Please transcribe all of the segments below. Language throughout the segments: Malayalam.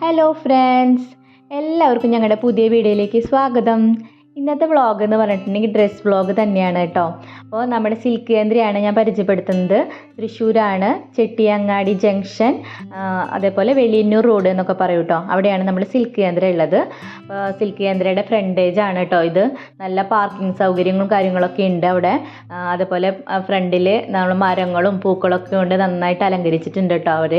ഹലോ ഫ്രണ്ട്സ് എല്ലാവർക്കും ഞങ്ങളുടെ പുതിയ വീഡിയോയിലേക്ക് സ്വാഗതം. ഇന്നത്തെ വ്ളോഗ് എന്ന് പറഞ്ഞിട്ടുണ്ടെങ്കിൽ ഡ്രസ് വ്ളോഗ് തന്നെയാണ് കേട്ടോ. അപ്പോൾ നമ്മുടെ സിൽക്ക് കേന്ദ്രയാണ് ഞാൻ പരിചയപ്പെടുത്തുന്നത്. തൃശ്ശൂരാണ് ചെട്ടിയങ്ങാടി ജംഗ്ഷൻ അതേപോലെ വെളിയന്നൂർ റോഡ് എന്നൊക്കെ പറയും കേട്ടോ. അവിടെയാണ് നമ്മൾ സിൽക്ക് കേന്ദ്ര ഉള്ളത്. സിൽക്ക് കേന്ദ്രയുടെ ഫ്രണ്ടേജ് ആണ് കേട്ടോ ഇത്. നല്ല പാർക്കിംഗ് സൗകര്യങ്ങളും കാര്യങ്ങളൊക്കെ ഉണ്ട് അവിടെ. അതേപോലെ ഫ്രണ്ടിൽ നമ്മൾ മരങ്ങളും പൂക്കളൊക്കെ കൊണ്ട് നന്നായിട്ട് അലങ്കരിച്ചിട്ടുണ്ട് കേട്ടോ അവർ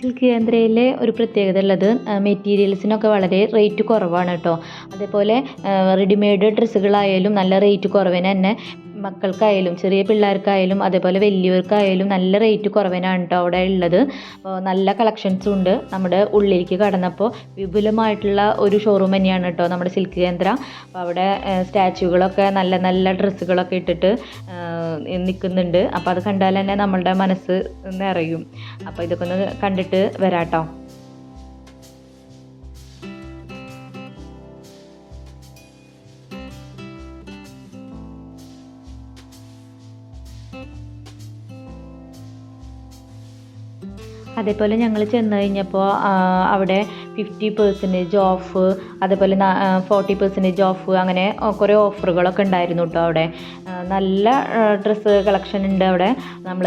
സിൽക്ക് കേന്ദ്രയിലെ ഒരു പ്രത്യേകത ഉള്ളത് മെറ്റീരിയൽസിനൊക്കെ വളരെ റേറ്റ് കുറവാണ് കേട്ടോ. അതേപോലെ റെഡിമെയ്ഡ് ഡ്രസ്സുകളായാലും നല്ല റേറ്റ് കുറവിന് തന്നെ മക്കൾക്കായാലും ചെറിയ പിള്ളേർക്കായാലും അതേപോലെ വലിയവർക്കായാലും നല്ല റേറ്റ് കുറവിനാണ് കേട്ടോ അവിടെ ഉള്ളത്. അപ്പോൾ നല്ല കളക്ഷൻസും ഉണ്ട് നമ്മുടെ ഉള്ളിലേക്ക് കടന്നപ്പോൾ വിപുലമായിട്ടുള്ള ഒരു ഷോറൂം തന്നെയാണ് കേട്ടോ നമ്മുടെ സിൽക്ക് കേന്ദ്ര. അപ്പോൾ അവിടെ സ്റ്റാച്യൂകളൊക്കെ നല്ല നല്ല ഡ്രസ്സുകളൊക്കെ ഇട്ടിട്ട് നിൽക്കുന്നുണ്ട് അപ്പോൾ അത് കണ്ടാൽ തന്നെ നമ്മളുടെ മനസ്സ് നിറയും. അപ്പോൾ ഇതൊക്കെ ഒന്ന് കണ്ടിട്ട് വരാട്ടോ. അതേപോലെ ഞങ്ങൾ ചെന്ന് കഴിഞ്ഞപ്പോൾ അവിടെ ഫിഫ്റ്റി പെർസെന്റേജ് ഓഫ് അതേപോലെ ഫോർട്ടി പെർസെന്റേജ് ഓഫ് അങ്ങനെ കുറേ ഓഫറുകളൊക്കെ ഉണ്ടായിരുന്നു കേട്ടോ അവിടെ. നല്ല ഡ്രസ്സ് കളക്ഷൻ ഉണ്ട് അവിടെ. നമ്മൾ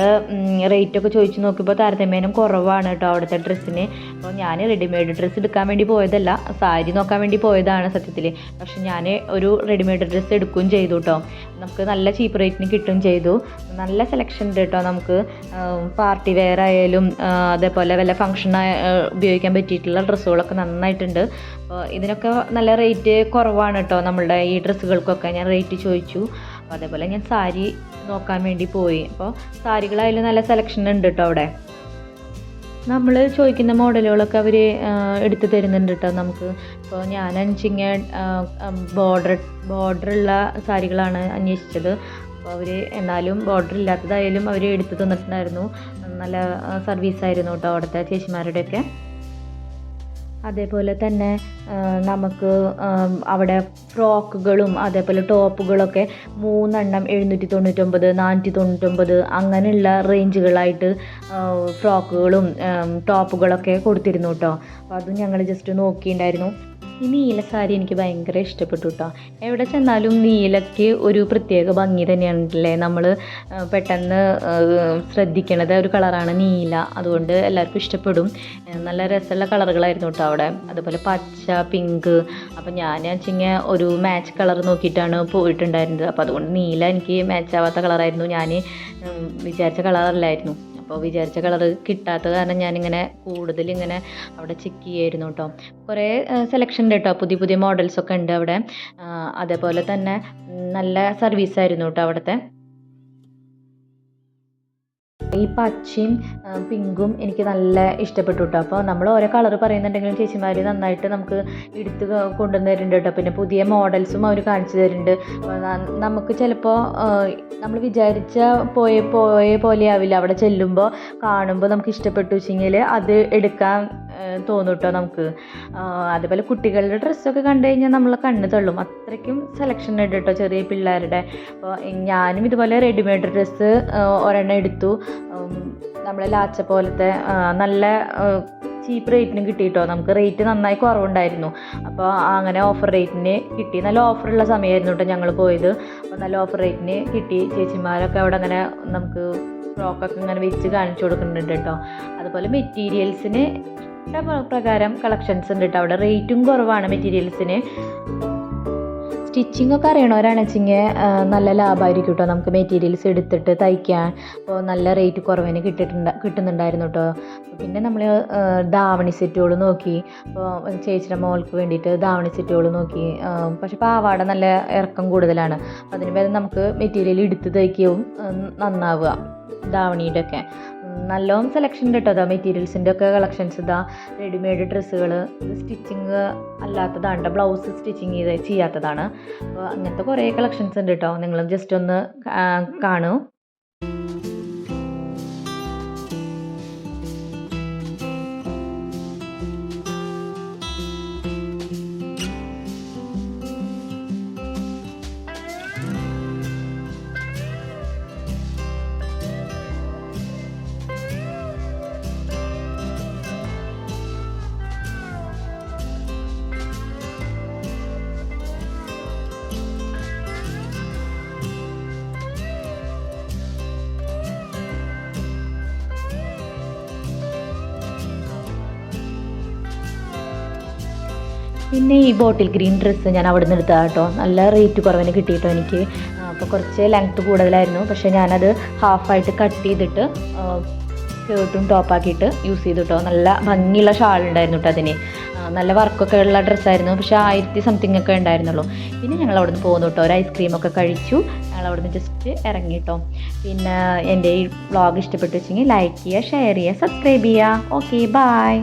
റേറ്റൊക്കെ ചോദിച്ചു നോക്കിയപ്പോൾ താരതമ്യേനം കുറവാണ് കേട്ടോ അവിടുത്തെ ഡ്രസ്സിന് അപ്പോൾ ഞാൻ റെഡിമെയ്ഡ് ഡ്രസ്സ് എടുക്കാൻ വേണ്ടി പോയതല്ല സാരി നോക്കാൻ വേണ്ടി പോയതാണ് സത്യത്തിൽ പക്ഷെ ഞാൻ ഒരു റെഡിമെയ്ഡ് ഡ്രസ്സ് എടുക്കുകയും ചെയ്തു കേട്ടോ നമുക്ക് നല്ല ചീപ്പ് റേറ്റിന് കിട്ടും ചെയ്തു. നല്ല സെലക്ഷൻ ഉണ്ട് കേട്ടോ നമുക്ക്. പാർട്ടി വെയർ ആയാലും അതേപോലെ വല്ല ഫംഗ്ഷൻ ഉപയോഗിക്കാൻ പറ്റിയിട്ടുള്ള ഡ്രസ്സുകളൊക്കെ നന്നായിട്ടുണ്ട്. അപ്പോൾ ഇതിനൊക്കെ നല്ല റേറ്റ് കുറവാണ് കേട്ടോ നമ്മളുടെ ഈ ഡ്രസ്സുകൾക്കൊക്കെ. ഞാൻ റേറ്റ് ചോദിച്ചു. അപ്പോൾ അതേപോലെ ഞാൻ സാരി നോക്കാൻ വേണ്ടി പോയി. അപ്പോൾ സാരികളായാലും നല്ല സെലക്ഷൻ ഉണ്ട് കേട്ടോ അവിടെ. നമ്മൾ ചോദിക്കുന്ന മോഡലുകളൊക്കെ അവർ എടുത്തു തരുന്നുണ്ട് കേട്ടോ നമുക്ക്. ഇപ്പോൾ ഞാൻ അഞ്ചിങ്ങ ബോർഡർ ബോർഡറുള്ള സാരികളാണ് അന്വേഷിച്ചത്. അപ്പോൾ അവർ എന്നാലും ബോർഡർ ഇല്ലാത്തതായാലും അവർ എടുത്തു തന്നിട്ടുണ്ടായിരുന്നു. നല്ല സർവീസായിരുന്നു കേട്ടോ അവിടുത്തെ ചേച്ചിമാരുടെയൊക്കെ. അതേപോലെ തന്നെ നമുക്ക് അവിടെ ഫ്രോക്കുകളും അതേപോലെ ടോപ്പുകളൊക്കെ മൂന്നെണ്ണം എഴുന്നൂറ്റി തൊണ്ണൂറ്റൊമ്പത് നാനൂറ്റി തൊണ്ണൂറ്റൊമ്പത് അങ്ങനെയുള്ള റേഞ്ചുകളായിട്ട് ഫ്രോക്കുകളും ടോപ്പുകളൊക്കെ കൊടുത്തിരുന്നു കേട്ടോ. അപ്പോൾ അതും ഞങ്ങൾ ജസ്റ്റ് നോക്കിയിട്ടുണ്ടായിരുന്നു ഈ നീല സാരി എനിക്ക് ഭയങ്കര ഇഷ്ടപ്പെട്ടു കേട്ടോ എവിടെ ചെന്നാലും നീലയ്ക്ക് ഒരു പ്രത്യേക ഭംഗി തന്നെയാണല്ലേ നമ്മൾ പെട്ടെന്ന് ശ്രദ്ധിക്കണത് ഒരു കളറാണ് നീല. അതുകൊണ്ട് എല്ലാവർക്കും ഇഷ്ടപ്പെടും. നല്ല രസമുള്ള കളറുകളായിരുന്നു കേട്ടോ അവിടെ. അതുപോലെ പച്ച പിങ്ക്. അപ്പം ഞാൻ വെച്ചിങ്ങനെ ഒരു മാച്ച് കളർ നോക്കിയിട്ടാണ് പോയിട്ടുണ്ടായിരുന്നത്. അപ്പോൾ അതുകൊണ്ട് നീല എനിക്ക് മാച്ച് ആവാത്ത കളറായിരുന്നു. ഞാൻ വിചാരിച്ച കളറല്ലായിരുന്നു. അപ്പോൾ വിചാരിച്ച കളർ കിട്ടാത്ത കാരണം ഞാനിങ്ങനെ കൂടുതൽ ഇങ്ങനെ അവിടെ ചെക്ക് ചെയ്യായിരുന്നു കേട്ടോ കുറേ സെലക്ഷൻ ഉണ്ട് കേട്ടോ പുതിയ പുതിയ മോഡൽസ് ഒക്കെ ഉണ്ട് അവിടെ. അതേപോലെ തന്നെ നല്ല സർവീസായിരുന്നു കേട്ടോ അവിടുത്തെ. ഈ പച്ചയും പിങ്കും എനിക്ക് നല്ല ഇഷ്ടപ്പെട്ടു കേട്ടോ അപ്പോൾ നമ്മൾ ഓരോ കളർ പറയുന്നുണ്ടെങ്കിലും ചേച്ചിമാർ നന്നായിട്ട് നമുക്ക് എടുത്ത് കൊണ്ടുവന്ന് തരുന്നുണ്ട് കേട്ടോ പിന്നെ പുതിയ മോഡൽസും അവർ കാണിച്ചു തരുന്നുണ്ട്. നമുക്ക് ചിലപ്പോൾ നമ്മൾ വിചാരിച്ച പോയ പോയ പോലെ ആവില്ല. അവിടെ ചെല്ലുമ്പോൾ കാണുമ്പോൾ നമുക്ക് ഇഷ്ടപ്പെട്ടു വെച്ചെങ്കിൽ അത് എടുക്കാൻ തോന്നും കേട്ടോ നമുക്ക്. അതുപോലെ കുട്ടികളുടെ ഡ്രസ്സൊക്കെ കണ്ടു കഴിഞ്ഞാൽ നമ്മളെ കണ്ണ് തള്ളും. അത്രയ്ക്കും സെലക്ഷൻ ഉണ്ട് കേട്ടോ ചെറിയ പിള്ളേരുടെ. അപ്പോൾ ഞാനും ഇതുപോലെ റെഡിമെയ്ഡ് ഡ്രസ്സ് ഒരെണ്ണം എടുത്തു. നമ്മളെ ലാച്ച പോലത്തെ നല്ല ചീപ്പ് റേറ്റിന് കിട്ടി കേട്ടോ നമുക്ക് റേറ്റ് നന്നായി കുറവുണ്ടായിരുന്നു. അപ്പോൾ അങ്ങനെ ഓഫർ റേറ്റിന് കിട്ടി. നല്ല ഓഫറുള്ള സമയമായിരുന്നു കേട്ടോ ഞങ്ങൾ പോയത്. അപ്പോൾ നല്ല ഓഫർ റേറ്റിന് കിട്ടി. ചേച്ചിമാരൊക്കെ അവിടെ അങ്ങനെ നമുക്ക് ഫ്രോക്കൊക്കെ ഇങ്ങനെ വെച്ച് കാണിച്ചു കൊടുക്കുന്നുണ്ട് കേട്ടോ അതുപോലെ മെറ്റീരിയൽസിന് ഇഷ്ടപ്രകാരം കളക്ഷൻസ് ഉണ്ട് കേട്ടോ അവിടെ റേറ്റും കുറവാണ് മെറ്റീരിയൽസിന് സ്റ്റിച്ചിങ് ഒക്കെ അറിയണവരാണ് വെച്ചിങ്ങ് നല്ല ലാഭമായിരിക്കും കേട്ടോ നമുക്ക് മെറ്റീരിയൽസ് എടുത്തിട്ട് തയ്ക്കാൻ. അപ്പോൾ നല്ല റേറ്റ് കുറവിന് കിട്ടിയിട്ടുണ്ട് കിട്ടുന്നുണ്ടായിരുന്നു കേട്ടോ പിന്നെ നമ്മൾ ദാവണി സെറ്റുകൾ നോക്കി. അപ്പോൾ ചേച്ചിയുടെ മോൾക്ക് വേണ്ടിയിട്ട് ദാവണി സെറ്റുകൾ നോക്കി. പക്ഷെ പാവാട നല്ല ഇറക്കം കൂടുതലാണ്. അപ്പോൾ അതിന് വേറെ നമുക്ക് മെറ്റീരിയൽ എടുത്ത് തയ്ക്കുകയും നന്നാവുക ദാവണിയുടെ ഒക്കെ. നല്ലോണം സെലക്ഷൻ ഉണ്ട് കേട്ടോ. അതാ മെറ്റീരിയൽസിന്റെ ഒക്കെ കളക്ഷൻസ് ഇതാ റെഡിമെയ്ഡ് ഡ്രസ്സുകൾ സ്റ്റിച്ചിങ് അല്ലാത്തതാണ്. ബ്ലൗസ് സ്റ്റിച്ചിങ് ചെയ്ത് ചെയ്യാത്തതാണ്. അപ്പോൾ അങ്ങനത്തെ കുറേ കളക്ഷൻസ് ഉണ്ട് കേട്ടോ. നിങ്ങളും ജസ്റ്റ് ഒന്ന് കാണൂ. പിന്നെ ഈ ബോട്ടിൽ ഗ്രീൻ ഡ്രസ്സ് ഞാൻ അവിടെ നിന്ന് എടുത്തതാണ് കേട്ടോ. നല്ല റേറ്റ് കുറവിന് കിട്ടിയിട്ടോ എനിക്ക്. അപ്പോൾ കുറച്ച് ലെങ്ത്ത് കൂടുതലായിരുന്നു. പക്ഷേ ഞാനത് ഹാഫായിട്ട് കട്ട് ചെയ്തിട്ട് ഷർട്ടും ടോപ്പാക്കിയിട്ട് യൂസ് ചെയ്തു കേട്ടോ. നല്ല ഭംഗിയുള്ള ഷാൾ ഉണ്ടായിരുന്നു കേട്ടോ അതിന്. നല്ല വർക്കൊക്കെ ഉള്ള ഡ്രസ്സായിരുന്നു പക്ഷേ ആയിരത്തി സംതിങ് ഒക്കെ ഉണ്ടായിരുന്നുള്ളൂ. പിന്നെ ഞങ്ങൾ അവിടെ നിന്ന് പോന്നു കേട്ടോ. ഒരു ഐസ്ക്രീമൊക്കെ കഴിച്ചു. ഞങ്ങൾ അവിടെ നിന്ന് ജസ്റ്റ് ഇറങ്ങി കേട്ടോ. പിന്നെ എന്റെ ഈ വ്ളോഗ് ഇഷ്ടപ്പെട്ടു വെച്ചെങ്കിൽ ലൈക്ക് ചെയ്യുക ഷെയർ ചെയ്യുക സബ്സ്ക്രൈബ് ചെയ്യുക. Okay bye